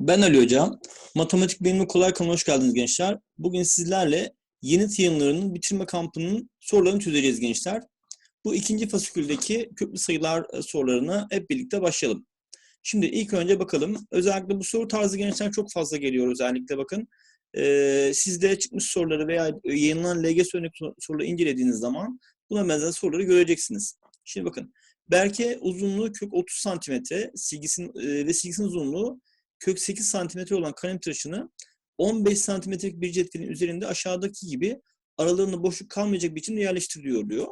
Ben Ali Hocam. Matematik Benimle Kolay kanalına hoş geldiniz gençler. Bugün sizlerle yeni yayınlarının bitirme kampının sorularını çözeceğiz gençler. Bu ikinci fasiküldeki köklü sayılar e, sorularına hep birlikte başlayalım. Şimdi ilk önce bakalım. Özellikle bu soru tarzı gençler çok fazla geliyor özellikle bakın. Ee, sizde çıkmış soruları veya yayınlanan LGS örnek soruları incelediğiniz zaman buna benzer soruları göreceksiniz. Şimdi bakın. Berke uzunluğu kök 30 santimetre, silgisinin e, ve silgisinin uzunluğu kök 8 santimetre olan kalem tıraşını 15 santimetrelik bir cetvelin üzerinde aşağıdaki gibi aralarında boşluk kalmayacak biçimde yerleştiriliyor diyor.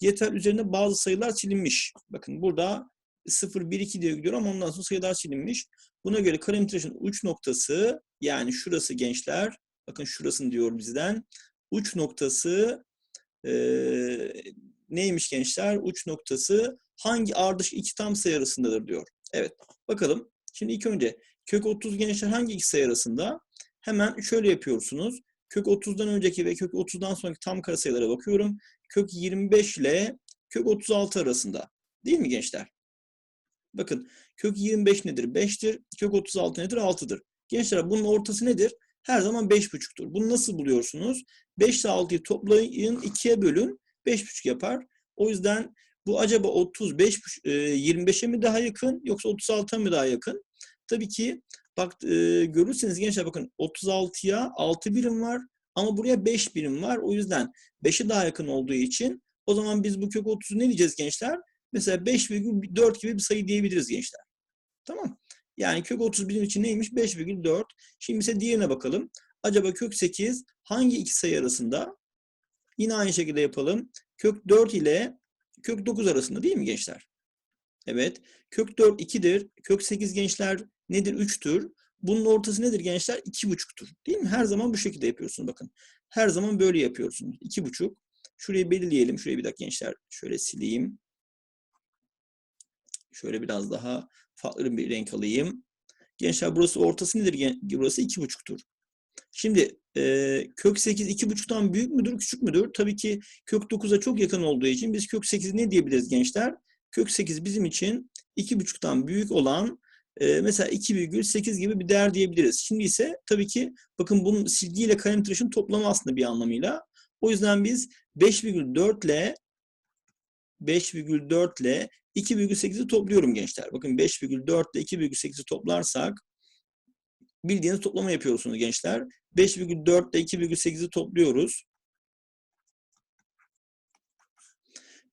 Cetvel üzerinde bazı sayılar silinmiş. Bakın burada 0, 1, 2 diye gidiyor ama ondan sonra sayılar silinmiş. Buna göre kalem tıraşın uç noktası yani şurası gençler. Bakın şurasını diyor bizden. Uç noktası e, neymiş gençler? Uç noktası hangi ardışık iki tam sayı arasındadır diyor. Evet bakalım. Şimdi ilk önce kök 30 gençler hangi iki sayı arasında? Hemen şöyle yapıyorsunuz. Kök 30'dan önceki ve kök 30'dan sonraki tam kare sayılara bakıyorum. Kök 25 ile kök 36 arasında. Değil mi gençler? Bakın kök 25 nedir? 5'tir. Kök 36 nedir? 6'dır. Gençler bunun ortası nedir? Her zaman 5,5'tur. Bunu nasıl buluyorsunuz? 5 ile 6'yı toplayın, 2'ye bölün. 5,5 yapar. O yüzden bu acaba 35 25'e mi daha yakın yoksa 36'a mı daha yakın? Tabii ki bak e, görürseniz gençler bakın 36'ya 6 birim var ama buraya 5 birim var. O yüzden 5'e daha yakın olduğu için o zaman biz bu kök 30'u ne diyeceğiz gençler? Mesela 5,4 gibi bir sayı diyebiliriz gençler. Tamam. Yani kök 30 bizim için neymiş? 5,4. Şimdi ise diğerine bakalım. Acaba kök 8 hangi iki sayı arasında? Yine aynı şekilde yapalım. Kök 4 ile kök 9 arasında değil mi gençler? Evet. Kök 4 2'dir. Kök 8 gençler nedir? 3'tür. Bunun ortası nedir gençler? 2,5'tur. Değil mi? Her zaman bu şekilde yapıyorsunuz bakın. Her zaman böyle yapıyorsunuz. 2,5. Şurayı belirleyelim. Şurayı bir dakika gençler. Şöyle sileyim. Şöyle biraz daha farklı bir renk alayım. Gençler burası ortası nedir? Burası 2,5'tur. Şimdi e, kök 8 2,5'tan büyük müdür, küçük müdür? Tabii ki kök 9'a çok yakın olduğu için biz kök 8 ne diyebiliriz gençler? Kök 8 bizim için 2,5'tan büyük olan e, mesela 2,8 gibi bir değer diyebiliriz. Şimdi ise tabii ki bakın bunun silgi ile kalem tıraşın toplamı aslında bir anlamıyla. O yüzden biz 5,4 ile 5,4 ile 2,8'i topluyorum gençler. Bakın 5,4 ile 2,8'i toplarsak bildiğiniz toplama yapıyorsunuz gençler. 5,4 ile 2,8'i topluyoruz.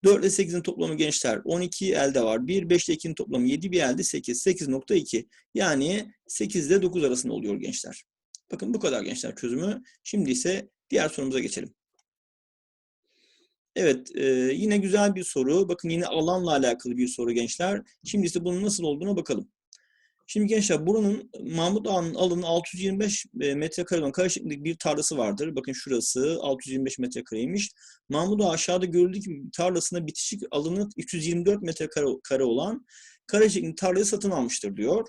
4 ile 8'in toplamı gençler 12 elde var. 1, 5 ile 2'nin toplamı 7 bir elde 8. 8.2 yani 8 ile 9 arasında oluyor gençler. Bakın bu kadar gençler çözümü. Şimdi ise diğer sorumuza geçelim. Evet e, yine güzel bir soru. Bakın yine alanla alakalı bir soru gençler. Şimdi ise bunun nasıl olduğuna bakalım. Şimdi gençler buranın Mahmut Ağa'nın alanı 625 metrekare olan kare şeklinde bir tarlası vardır. Bakın şurası 625 metrekareymiş. Mahmut Ağa aşağıda görüldüğü gibi tarlasına bitişik alanı 324 metrekare olan kare şeklinde tarlayı satın almıştır diyor.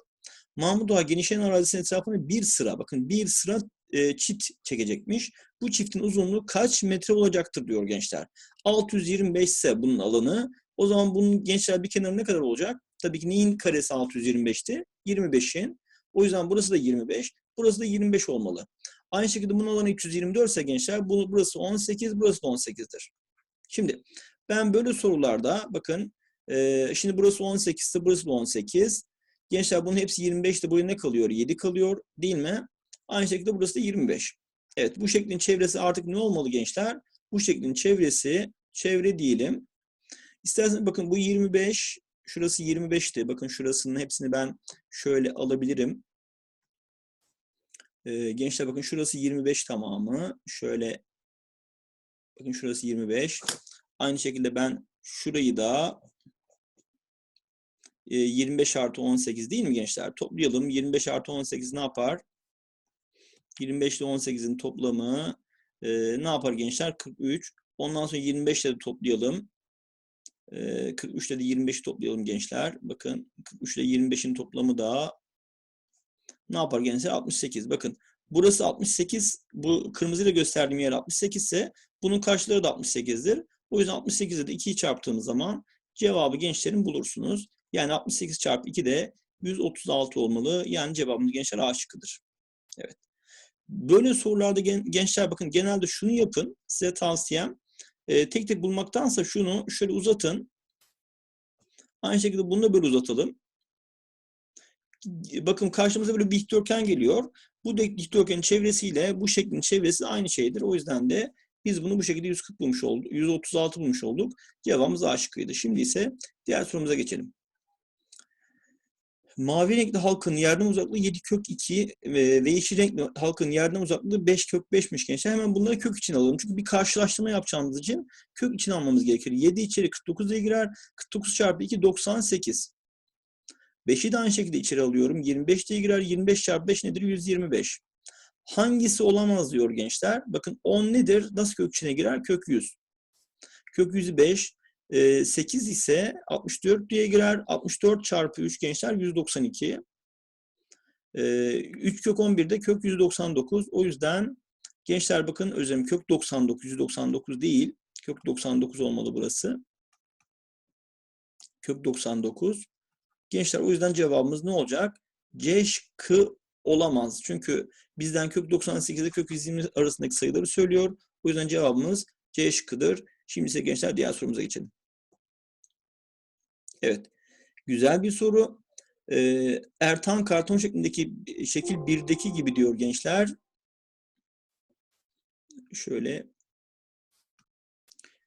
Mahmut Ağa genişleyen arazisinin etrafında bir sıra, bakın bir sıra e, çift çekecekmiş. Bu çiftin uzunluğu kaç metre olacaktır diyor gençler. 625 ise bunun alanı. O zaman bunun gençler bir kenarı ne kadar olacak? Tabii ki neyin karesi 625'ti? 25'in. O yüzden burası da 25. Burası da 25 olmalı. Aynı şekilde bunun alanı 324 ise gençler bu, burası 18, burası da 18'dir. Şimdi ben böyle sorularda bakın e, şimdi burası 18 ise burası da 18. Gençler bunun hepsi 25 de buraya ne kalıyor? 7 kalıyor değil mi? Aynı şekilde burası da 25. Evet bu şeklin çevresi artık ne olmalı gençler? Bu şeklin çevresi çevre diyelim. İsterseniz bakın bu 25, şurası 25'ti. Bakın şurasının hepsini ben şöyle alabilirim. Ee, gençler bakın şurası 25 tamamı. Şöyle bakın şurası 25. Aynı şekilde ben şurayı da e, 25 artı 18 değil mi gençler? Toplayalım. 25 artı 18 ne yapar? 25 ile 18'in toplamı e, ne yapar gençler? 43. Ondan sonra 25 ile de toplayalım. 43 ile de 25'i toplayalım gençler. Bakın 43 ile 25'in toplamı da ne yapar gençler? 68. Bakın burası 68. Bu kırmızıyla gösterdiğim yer 68 ise bunun karşıları da 68'dir. O yüzden 68'e de 2'yi çarptığımız zaman cevabı gençlerin bulursunuz. Yani 68 çarpı 2 de 136 olmalı. Yani cevabımız gençler A şıkkıdır. Evet. Böyle sorularda gen- gençler bakın genelde şunu yapın. Size tavsiyem. E, tek tek bulmaktansa şunu şöyle uzatın. Aynı şekilde bunu da böyle uzatalım. Bakın karşımıza böyle bir dikdörtgen geliyor. Bu dikdörtgenin çevresiyle bu şeklin çevresi aynı şeydir. O yüzden de biz bunu bu şekilde 140 bulmuş olduk. 136 bulmuş olduk. Cevabımız A şıkkıydı. Şimdi ise diğer sorumuza geçelim. Mavi renkli halkın yerden uzaklığı 7 kök 2 ve ve yeşil renkli halkın yerden uzaklığı 5 kök 5'miş gençler. Hemen bunları kök için alalım. Çünkü bir karşılaştırma yapacağımız için kök için almamız gerekir. 7 içeri 49 diye girer. 49 çarpı 2 98. 5'i de aynı şekilde içeri alıyorum. 25 diye girer. 25 çarpı 5 nedir? 125. Hangisi olamaz diyor gençler. Bakın 10 nedir? Nasıl kök içine girer? Kök 100. Kök 100'ü 5. 8 ise 64 diye girer. 64 çarpı 3 gençler 192. 3 kök 11'de kök 199. O yüzden gençler bakın özlem kök 99. 199 değil. Kök 99 olmalı burası. Kök 99. Gençler o yüzden cevabımız ne olacak? C şıkkı olamaz. Çünkü bizden kök 98 ile kök 120 arasındaki sayıları söylüyor. O yüzden cevabımız C şıkkıdır. Şimdi ise gençler diğer sorumuza geçelim. Evet. Güzel bir soru. Ee, Ertan karton şeklindeki şekil 1'deki gibi diyor gençler. Şöyle.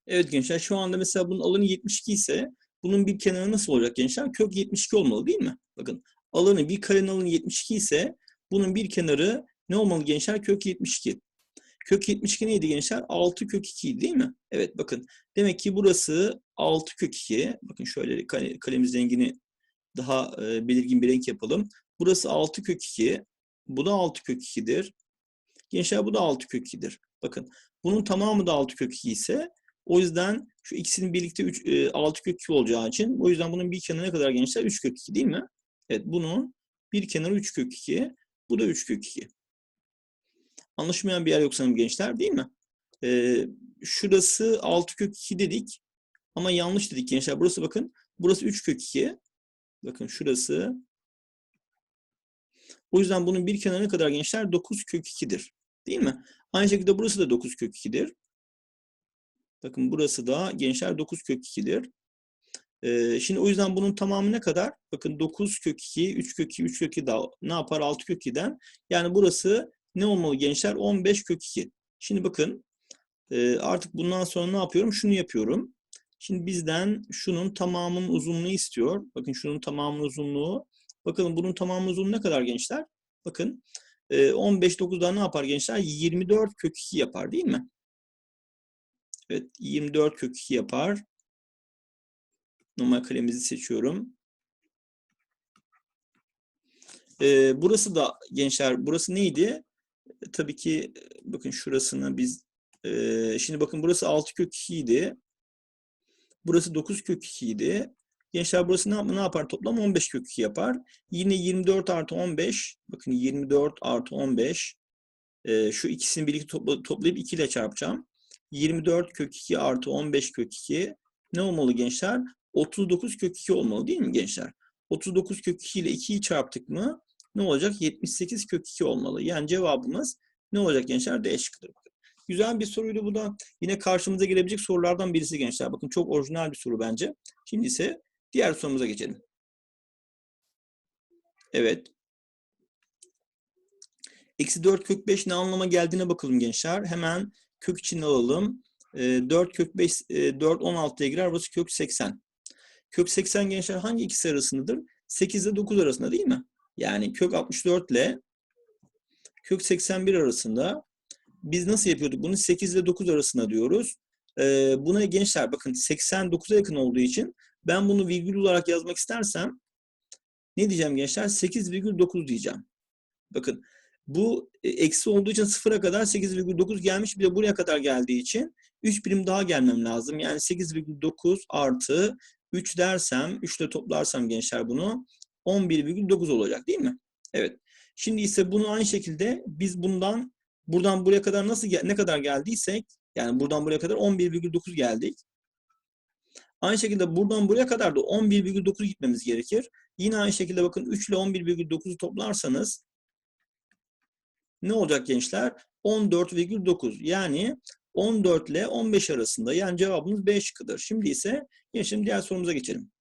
Evet gençler şu anda mesela bunun alanı 72 ise bunun bir kenarı nasıl olacak gençler? Kök 72 olmalı değil mi? Bakın alanı bir karenin alanı 72 ise bunun bir kenarı ne olmalı gençler? Kök 72. Kök 72 neydi gençler? 6 kök 2 değil mi? Evet bakın. Demek ki burası 6 kök 2. Bakın şöyle kalemiz rengini daha e, belirgin bir renk yapalım. Burası 6 kök 2. Bu da 6 kök 2'dir. Gençler bu da 6 kök 2'dir. Bakın bunun tamamı da 6 kök 2 ise o yüzden şu ikisinin birlikte 3, e, 6 kök 2 olacağı için o yüzden bunun bir kenarı ne kadar gençler? 3 kök 2 değil mi? Evet bunun bir kenarı 3 kök 2. Bu da 3 kök 2. Anlaşılmayan bir yer yok sanırım gençler değil mi? Ee, şurası 6 kök 2 dedik. Ama yanlış dedik gençler. Burası bakın. Burası 3 kök 2. Bakın şurası. O yüzden bunun bir kenarı ne kadar gençler? 9 kök 2'dir. Değil mi? Aynı şekilde burası da 9 kök 2'dir. Bakın burası da gençler 9 kök 2'dir. Ee, şimdi o yüzden bunun tamamı ne kadar? Bakın 9 kök 2, 3 kök 2, 3 kök 2 daha ne yapar? 6 kök 2'den. Yani burası ne olmalı gençler? 15 kök 2. Şimdi bakın e, artık bundan sonra ne yapıyorum? Şunu yapıyorum. Şimdi bizden şunun tamamının uzunluğu istiyor. Bakın şunun tamamının uzunluğu. Bakın bunun tamamının uzunluğu ne kadar gençler? Bakın 15 9'da ne yapar gençler? 24 kök 2 yapar değil mi? Evet 24 kök 2 yapar. Normal kalemizi seçiyorum. Ee, burası da gençler burası neydi? E, tabii ki bakın şurasını biz e, şimdi bakın burası 6 kök 2 idi. Burası 9 kök 2 idi. Gençler burası ne, ne yapar toplam? 15 kök 2 yapar. Yine 24 artı 15. Bakın 24 artı 15. E, şu ikisini birlikte topla, toplayıp 2 ile çarpacağım. 24 kök 2 artı 15 kök 2. Ne olmalı gençler? 39 kök 2 olmalı değil mi gençler? 39 kök 2 ile 2'yi çarptık mı? Ne olacak? 78 kök 2 olmalı. Yani cevabımız ne olacak gençler? D şıkkıdır. Güzel bir soruydu bu da. Yine karşımıza gelebilecek sorulardan birisi gençler. Bakın çok orijinal bir soru bence. Şimdi ise diğer sorumuza geçelim. Evet. Eksi 4 kök 5 ne anlama geldiğine bakalım gençler. Hemen kök içine alalım. 4 kök 5, 4 16'ya girer. Burası kök 80. Kök 80 gençler hangi ikisi arasındadır? 8 ile 9 arasında değil mi? Yani kök 64 ile kök 81 arasında biz nasıl yapıyorduk? Bunu 8 ile 9 arasında diyoruz. Ee, buna gençler bakın 89'a yakın olduğu için ben bunu virgül olarak yazmak istersem ne diyeceğim gençler? 8,9 diyeceğim. Bakın bu e, eksi olduğu için sıfıra kadar 8,9 gelmiş. Bir de buraya kadar geldiği için 3 birim daha gelmem lazım. Yani 8,9 artı 3 dersem, 3 ile toplarsam gençler bunu 11,9 olacak değil mi? Evet. Şimdi ise bunu aynı şekilde biz bundan buradan buraya kadar nasıl ne kadar geldiysek yani buradan buraya kadar 11,9 geldik. Aynı şekilde buradan buraya kadar da 11,9 gitmemiz gerekir. Yine aynı şekilde bakın 3 ile 11,9'u toplarsanız ne olacak gençler? 14,9 yani 14 ile 15 arasında yani cevabımız B şıkkıdır. Şimdi ise gençlerim diğer sorumuza geçelim.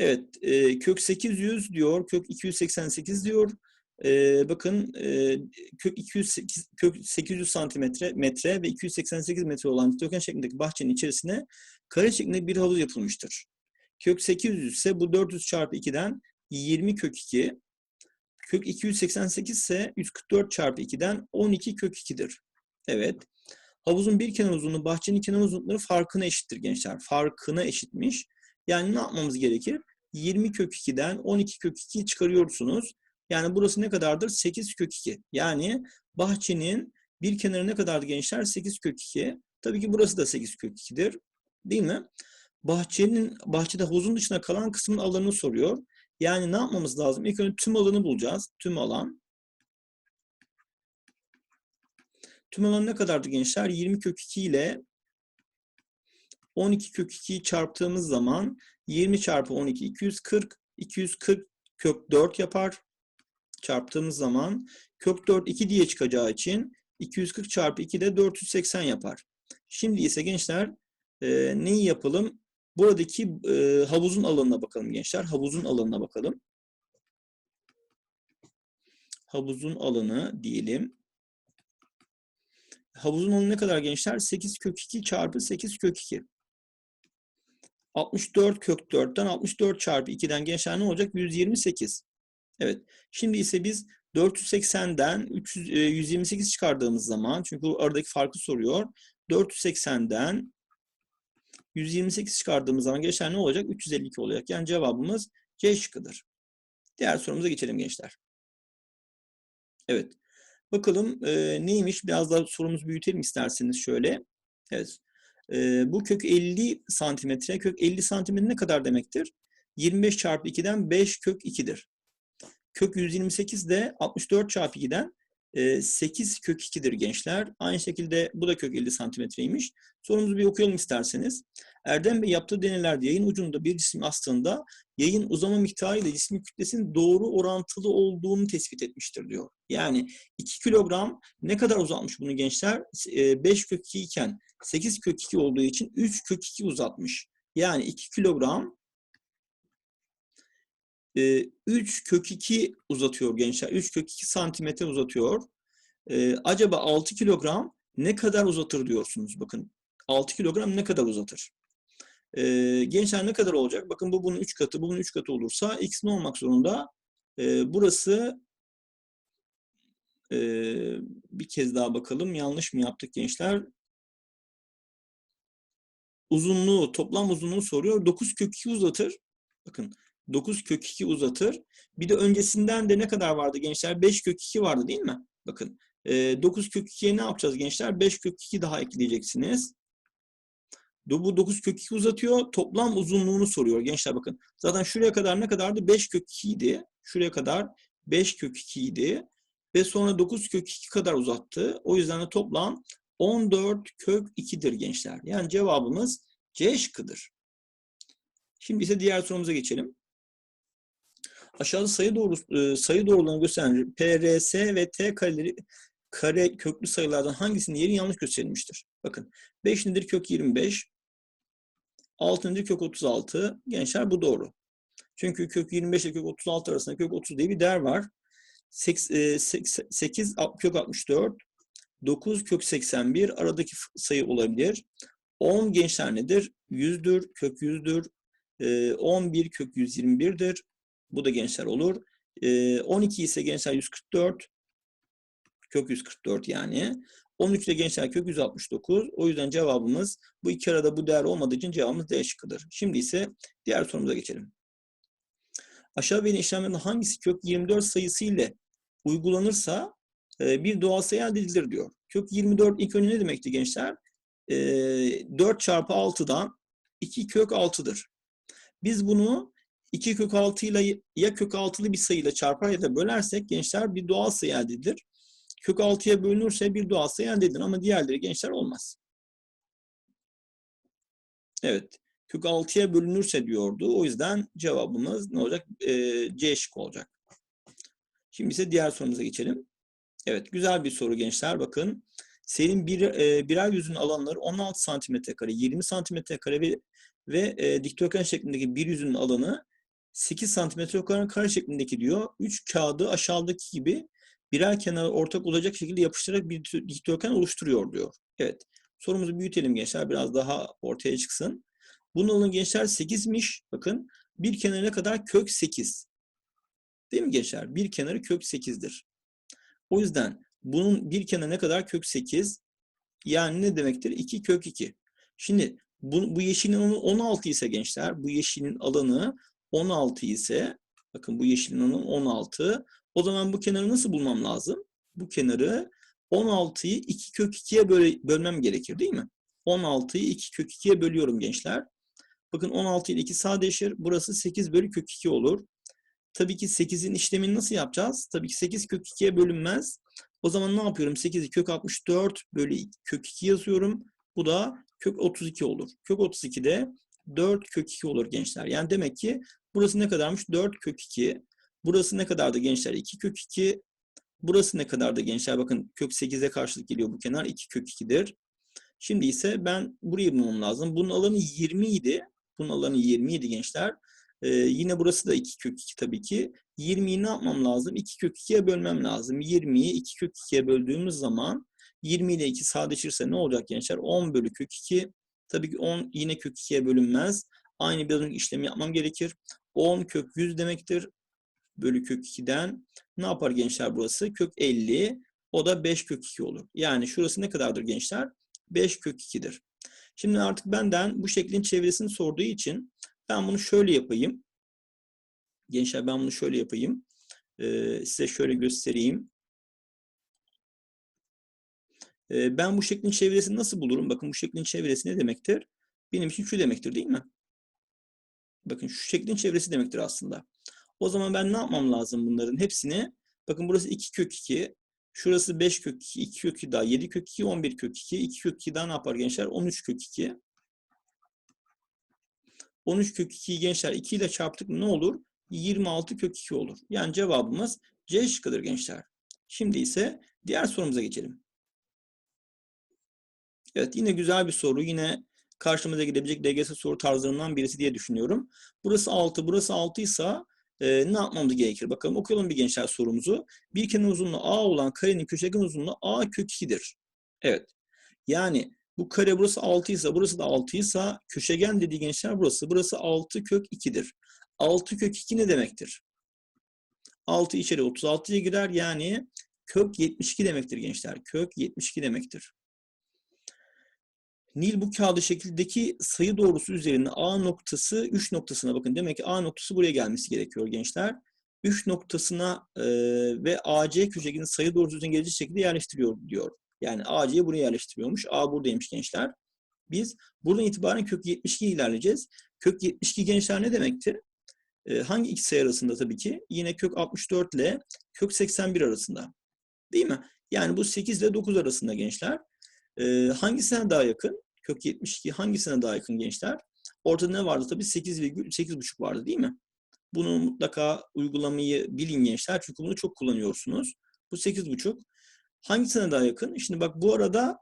Evet, e, kök 800 diyor, kök 288 diyor. E, bakın e, kök 208 kök 800 santimetre metre ve 288 metre olan dikdörtgen şeklindeki bahçenin içerisine kare şeklinde bir havuz yapılmıştır. Kök 800 ise bu 400 çarpı 2'den 20 kök 2. Kök 288 ise 144 çarpı 2'den 12 kök 2'dir. Evet. Havuzun bir kenar uzunluğu bahçenin kenar uzunlukları farkına eşittir gençler. Farkına eşitmiş. Yani ne yapmamız gerekir? 20 kök 2'den 12 kök 2'yi çıkarıyorsunuz. Yani burası ne kadardır? 8 kök 2. Yani bahçenin bir kenarı ne kadardı gençler? 8 kök 2. Tabii ki burası da 8 kök 2'dir. Değil mi? Bahçenin bahçede havuzun dışına kalan kısmın alanını soruyor. Yani ne yapmamız lazım? İlk önce tüm alanı bulacağız. Tüm alan. Tüm alan ne kadardı gençler? 20 kök 2 ile 12 kök 2'yi çarptığımız zaman 20 çarpı 12 240. 240 kök 4 yapar. Çarptığımız zaman kök 4 2 diye çıkacağı için 240 çarpı 2 de 480 yapar. Şimdi ise gençler e, neyi yapalım? Buradaki e, havuzun alanına bakalım gençler. Havuzun alanına bakalım. Havuzun alanı diyelim. Havuzun alanı ne kadar gençler? 8 kök 2 çarpı 8 kök 2. 64 kök 4'ten 64 çarpı 2'den gençler ne olacak? 128. Evet. Şimdi ise biz 480'den 300, 128 çıkardığımız zaman çünkü aradaki farkı soruyor. 480'den 128 çıkardığımız zaman gençler ne olacak? 352 olacak. Yani cevabımız C şıkkıdır. Diğer sorumuza geçelim gençler. Evet. Bakalım e, neymiş? Biraz daha sorumuzu büyütelim isterseniz şöyle. Evet. E, bu kök 50 santimetre. Kök 50 santimetre ne kadar demektir? 25 çarpı 2'den 5 kök 2'dir. Kök 128 de 64 çarpı 2'den 8 kök 2'dir gençler. Aynı şekilde bu da kök 50 santimetreymiş. Sorumuzu bir okuyalım isterseniz. Erdem Bey yaptığı deneylerde yayın ucunda bir cisim astığında yayın uzama miktarı ile cismin kütlesinin doğru orantılı olduğunu tespit etmiştir diyor. Yani 2 kilogram ne kadar uzatmış bunu gençler? 5 kök 2 iken 8 kök 2 olduğu için 3 kök 2 uzatmış. Yani 2 kilogram 3 kök 2 uzatıyor gençler. 3 kök 2 santimetre uzatıyor. Acaba 6 kilogram ne kadar uzatır diyorsunuz. Bakın 6 kilogram ne kadar uzatır? Gençler ne kadar olacak? Bakın bu bunun 3 katı, bu bunun 3 katı olursa x ne olmak zorunda? Burası bir kez daha bakalım. Yanlış mı yaptık gençler? Uzunluğu, toplam uzunluğu soruyor. 9 kök 2 uzatır. Bakın 9 kök 2 uzatır. Bir de öncesinden de ne kadar vardı gençler? 5 kök 2 vardı değil mi? Bakın 9 kök 2'ye ne yapacağız gençler? 5 kök 2 daha ekleyeceksiniz. Bu 9 kök 2 uzatıyor. Toplam uzunluğunu soruyor gençler bakın. Zaten şuraya kadar ne kadardı? 5 kök 2 idi. Şuraya kadar 5 kök 2 idi. Ve sonra 9 kök 2 kadar uzattı. O yüzden de toplam 14 kök 2'dir gençler. Yani cevabımız C şıkkıdır. Şimdi ise diğer sorumuza geçelim. Aşağıda sayı doğru sayı doğrularını gösteren PRS ve T kareleri kare köklü sayılardan hangisinin yeri yanlış gösterilmiştir? Bakın 5 nedir kök 25, 6 nedir kök 36. Gençler bu doğru. Çünkü kök 25 ile kök 36 arasında kök 30 diye bir değer var. 8, 8 kök 64, 9 kök 81 aradaki sayı olabilir. 10 gençler nedir? 100'dür, kök 100'dür. 11 kök 121'dir. Bu da gençler olur. 12 ise gençler 144. Kök 144 yani. 13 ile gençler kök 169. O yüzden cevabımız bu iki arada bu değer olmadığı için cevabımız D şıkkıdır. Şimdi ise diğer sorumuza geçelim. Aşağı verilen işlemlerin hangisi kök 24 sayısı ile uygulanırsa bir doğal sayı elde edilir diyor. Kök 24 ilk önce ne demekti gençler? 4 çarpı 6'dan 2 kök 6'dır. Biz bunu 2 kök 6 ile ya kök 6'lı bir sayıyla çarpar ya da bölersek gençler bir doğal sayı elde edilir. Kök 6'ya bölünürse bir doğal sayı elde edilir ama diğerleri gençler olmaz. Evet. kök 6'ya bölünürse diyordu. O yüzden cevabımız ne olacak? Ee, C şık olacak. Şimdi ise diğer sorumuza geçelim. Evet güzel bir soru gençler bakın. Senin bir, e, birer yüzün alanları 16 santimetre kare, 20 santimetre kare ve, ve e, dikdörtgen şeklindeki bir yüzünün alanı 8 santimetre kare, kare şeklindeki diyor. 3 kağıdı aşağıdaki gibi birer kenara ortak olacak şekilde yapıştırarak bir dikdörtgen oluşturuyor diyor. Evet. Sorumuzu büyütelim gençler. Biraz daha ortaya çıksın. Bunun alanı gençler 8'miş. Bakın bir kenara ne kadar? Kök 8. Değil mi gençler? Bir kenarı kök 8'dir. O yüzden bunun bir kenarı ne kadar? Kök 8. Yani ne demektir? 2 kök 2. Şimdi bu, bu yeşilin alanı 16 ise gençler, bu yeşilin alanı 16 ise, bakın bu yeşilin alanı 16. O zaman bu kenarı nasıl bulmam lazım? Bu kenarı 16'yı 2 kök 2'ye böyle bölmem gerekir değil mi? 16'yı 2 kök 2'ye bölüyorum gençler. Bakın 16 ile 2 sadeleşir. Burası 8 bölü kök 2 olur. Tabii ki 8'in işlemini nasıl yapacağız? Tabii ki 8 kök 2'ye bölünmez. O zaman ne yapıyorum? 8'i kök 64 bölü kök 2 yazıyorum. Bu da kök 32 olur. Kök 32 de 4 kök 2 olur gençler. Yani demek ki burası ne kadarmış? 4 kök 2. Burası ne kadardı gençler? 2 kök 2. Burası ne kadardı gençler? Bakın kök 8'e karşılık geliyor bu kenar. 2 kök 2'dir. Şimdi ise ben burayı bulmam lazım. Bunun alanı 20 idi. Bunun alanı 20 idi gençler. Ee, yine burası da 2 kök 2 tabii ki. 20'yi ne yapmam lazım? 2 kök 2'ye bölmem lazım. 20'yi 2 kök 2'ye böldüğümüz zaman 20 ile 2 sadeleşirse ne olacak gençler? 10 bölü kök 2. Tabii ki 10 yine kök 2'ye bölünmez. Aynı bir işlemi yapmam gerekir. 10 kök 100 demektir. Bölü kök 2'den ne yapar gençler burası? Kök 50. O da 5 kök 2 olur. Yani şurası ne kadardır gençler? 5 kök 2'dir. Şimdi artık benden bu şeklin çevresini sorduğu için ben bunu şöyle yapayım. Gençler ben bunu şöyle yapayım. Ee, size şöyle göstereyim. Ee, ben bu şeklin çevresini nasıl bulurum? Bakın bu şeklin çevresi ne demektir? Benim için şu demektir değil mi? Bakın şu şeklin çevresi demektir aslında. O zaman ben ne yapmam lazım bunların hepsini? Bakın burası 2 kök 2. Şurası 5 kök 2, 2 kök 2 daha 7 kök 2, 11 kök 2. 2 kök 2 daha ne yapar gençler? 13 kök 2. 13 kök 2'yi gençler 2 ile çarptık ne olur? 26 kök 2 olur. Yani cevabımız C şıkkıdır gençler. Şimdi ise diğer sorumuza geçelim. Evet yine güzel bir soru. Yine karşımıza gidebilecek DGS soru tarzlarından birisi diye düşünüyorum. Burası 6, burası 6 ise e, ne yapmamız gerekir? Bakalım okuyalım bir gençler sorumuzu. Bir kenar uzunluğu A olan karenin köşegen uzunluğu A kök 2'dir. Evet. Yani bu kare burası 6 ise burası da 6 ise köşegen dediği gençler burası. Burası 6 kök 2'dir. 6 kök 2 ne demektir? 6 içeri 36'ya girer yani kök 72 demektir gençler. Kök 72 demektir. Nil bu kağıdı şekildeki sayı doğrusu üzerinde A noktası 3 noktasına bakın. Demek ki A noktası buraya gelmesi gerekiyor gençler. 3 noktasına e, ve AC köşegenin sayı doğrusu üzerine gelecek şekilde yerleştiriyor diyor. Yani AC'yi buraya yerleştiriyormuş. A buradaymış gençler. Biz buradan itibaren kök 72 ilerleyeceğiz. Kök 72 gençler ne demekti? E, hangi iki sayı arasında tabii ki? Yine kök 64 ile kök 81 arasında. Değil mi? Yani bu 8 ile 9 arasında gençler. E, hangisine daha yakın? Kök 72 hangisine daha yakın gençler? Ortada ne vardı tabii? 8,8,5 vardı değil mi? Bunu mutlaka uygulamayı bilin gençler. Çünkü bunu çok kullanıyorsunuz. Bu 8,5. Hangisine daha yakın? Şimdi bak bu arada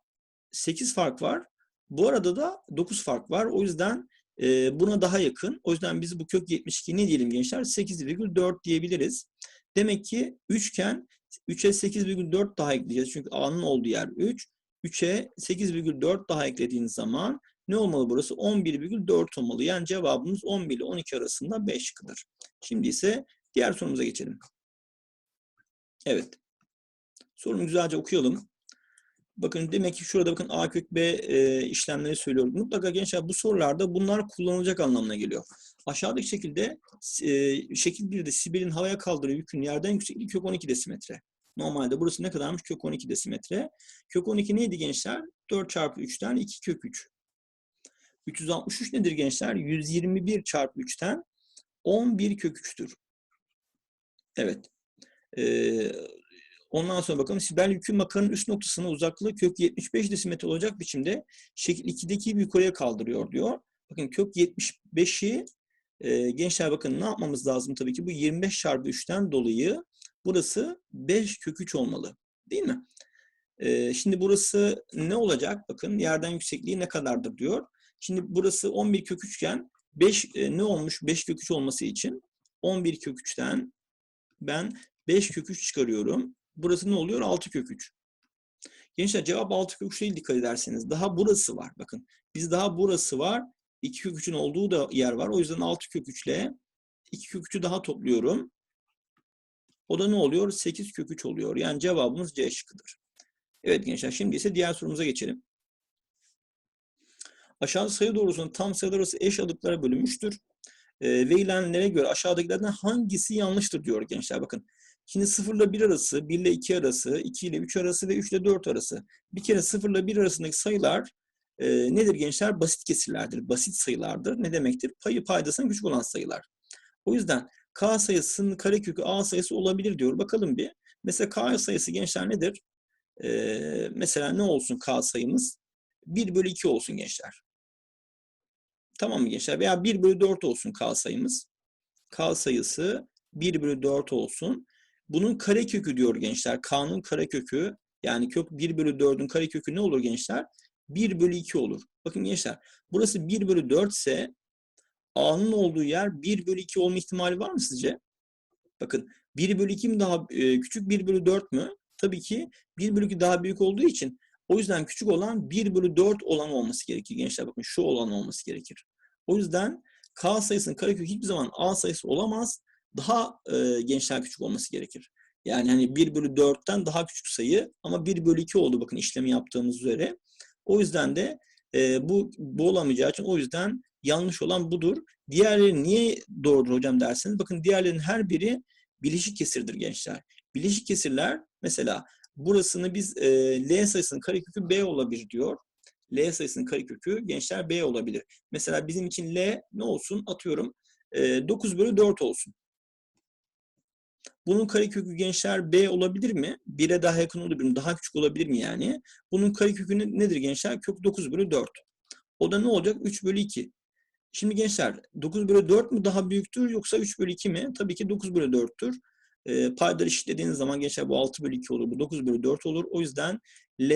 8 fark var. Bu arada da 9 fark var. O yüzden e, buna daha yakın. O yüzden biz bu kök 72 ne diyelim gençler? 8,4 diyebiliriz. Demek ki üçgen 3'e 8,4 daha ekleyeceğiz. Çünkü A'nın olduğu yer 3. 3'e 8,4 daha eklediğiniz zaman ne olmalı burası? 11,4 olmalı. Yani cevabımız 11 ile 12 arasında 5 kıdır. Şimdi ise diğer sorumuza geçelim. Evet. Sorumu güzelce okuyalım. Bakın demek ki şurada bakın A kök B e, işlemleri söylüyorum. Mutlaka gençler bu sorularda bunlar kullanılacak anlamına geliyor. Aşağıdaki şekilde e, şekil 1'de Sibel'in havaya kaldırdığı yükün yerden yüksekliği kök 12 desimetre. Normalde burası ne kadarmış? Kök 12 desimetre. Kök 12 neydi gençler? 4 çarpı 3'ten 2 kök 3. 363 nedir gençler? 121 çarpı 3'ten 11 kök 3'tür. Evet. Ee, ondan sonra bakalım. Sibel yükün makarının üst noktasına uzaklığı kök 75 desimetre olacak biçimde şekil 2'deki gibi yukarıya kaldırıyor diyor. Bakın kök 75'i e, gençler bakın ne yapmamız lazım tabii ki bu 25 çarpı 3'ten dolayı burası 5 kök 3 olmalı. Değil mi? E, şimdi burası ne olacak? Bakın yerden yüksekliği ne kadardır diyor. Şimdi burası 11 kök 3 iken 5 e, ne olmuş 5 kök 3 olması için 11 kök 3'ten ben 5 kök 3 çıkarıyorum. Burası ne oluyor? 6 kök 3. Gençler cevap 6 kök 3 değil dikkat ederseniz. Daha burası var. Bakın biz daha burası var. 2 kök 3'ün olduğu da yer var. O yüzden 6 kök 3 ile 2 kök 3'ü daha topluyorum. O da ne oluyor? 8 kök 3 oluyor. Yani cevabımız C şıkkıdır. Evet gençler şimdi ise diğer sorumuza geçelim. Aşağıda sayı doğrusunun tam sayılar arası eş adıklara bölünmüştür. E, verilenlere göre aşağıdakilerden hangisi yanlıştır diyor gençler. Bakın Şimdi 0 ile 1 arası, 1 ile 2 arası, 2 ile 3 arası ve 3 ile 4 arası. Bir kere 0 ile 1 arasındaki sayılar e, nedir gençler? Basit kesirlerdir, basit sayılardır. Ne demektir? Payı paydasından küçük olan sayılar. O yüzden k sayısının karekökü a sayısı olabilir diyor. Bakalım bir. Mesela k sayısı gençler nedir? E, mesela ne olsun k sayımız? 1 bölü 2 olsun gençler. Tamam mı gençler? Veya 1 bölü 4 olsun k sayımız. K sayısı 1 bölü 4 olsun. Bunun karekökü diyor gençler. K'nın karekökü yani kök 1 bölü 4'ün karekökü ne olur gençler? 1 bölü 2 olur. Bakın gençler burası 1 bölü 4 ise A'nın olduğu yer 1 bölü 2 olma ihtimali var mı sizce? Bakın 1 bölü 2 mi daha e, küçük 1 bölü 4 mü? Tabii ki 1 bölü 2 daha büyük olduğu için o yüzden küçük olan 1 bölü 4 olan olması gerekir gençler. Bakın şu olan olması gerekir. O yüzden K sayısının karekökü hiçbir zaman A sayısı olamaz daha e, gençler küçük olması gerekir. Yani hani 1 bölü 4'ten daha küçük sayı ama 1 bölü 2 oldu bakın işlemi yaptığımız üzere. O yüzden de e, bu, bu olamayacağı için o yüzden yanlış olan budur. Diğerleri niye doğrudur hocam derseniz bakın diğerlerinin her biri bileşik kesirdir gençler. Bileşik kesirler mesela burasını biz e, L sayısının karekökü B olabilir diyor. L sayısının karekökü gençler B olabilir. Mesela bizim için L ne olsun atıyorum e, 9 bölü 4 olsun. Bunun karekökü gençler B olabilir mi? 1'e daha yakın olabilir mi? Daha küçük olabilir mi yani? Bunun karekökü nedir gençler? Kök 9 bölü 4. O da ne olacak? 3 bölü 2. Şimdi gençler 9 bölü 4 mü daha büyüktür yoksa 3 bölü 2 mi? Tabii ki 9 bölü 4'tür. E, paydaları eşitlediğiniz zaman gençler bu 6 bölü 2 olur. Bu 9 bölü 4 olur. O yüzden L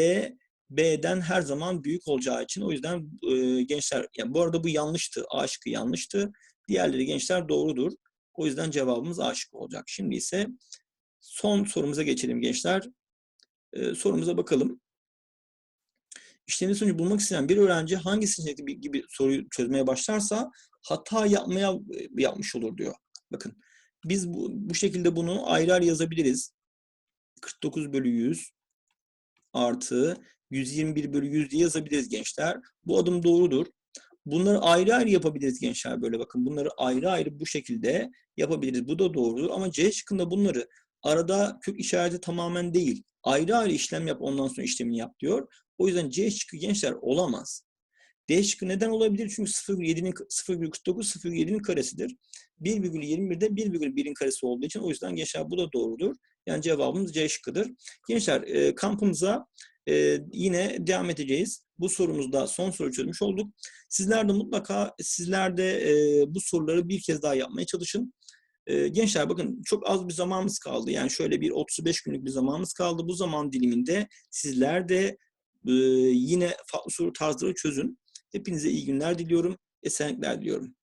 B'den her zaman büyük olacağı için o yüzden e, gençler yani bu arada bu yanlıştı. A şıkkı yanlıştı. Diğerleri gençler doğrudur. O yüzden cevabımız A şıkkı olacak. Şimdi ise son sorumuza geçelim gençler. Ee, sorumuza bakalım. İşlemin sonucu bulmak isteyen bir öğrenci hangi seçenekli gibi soruyu çözmeye başlarsa hata yapmaya yapmış olur diyor. Bakın biz bu, bu şekilde bunu ayrı ayrı yazabiliriz. 49 bölü 100 artı 121 bölü 100 diye yazabiliriz gençler. Bu adım doğrudur. Bunları ayrı ayrı yapabiliriz gençler böyle bakın. Bunları ayrı ayrı bu şekilde yapabiliriz. Bu da doğrudur ama C şıkkında bunları arada kök işareti tamamen değil. Ayrı ayrı işlem yap ondan sonra işlemini yap diyor. O yüzden C şıkkı gençler olamaz. D şıkkı neden olabilir? Çünkü 0,7'nin 0,49 0,7'nin karesidir. 1,21 de 1,1'in karesi olduğu için o yüzden gençler bu da doğrudur. Yani cevabımız C şıkkıdır. Gençler e, kampımıza e, yine devam edeceğiz. Bu sorumuzda son soru çözmüş olduk. Sizler de mutlaka sizler de e, bu soruları bir kez daha yapmaya çalışın. E, gençler bakın çok az bir zamanımız kaldı. Yani şöyle bir 35 günlük bir zamanımız kaldı. Bu zaman diliminde sizler de yine farklı soru tarzları çözün. Hepinize iyi günler diliyorum. Esenlikler diliyorum.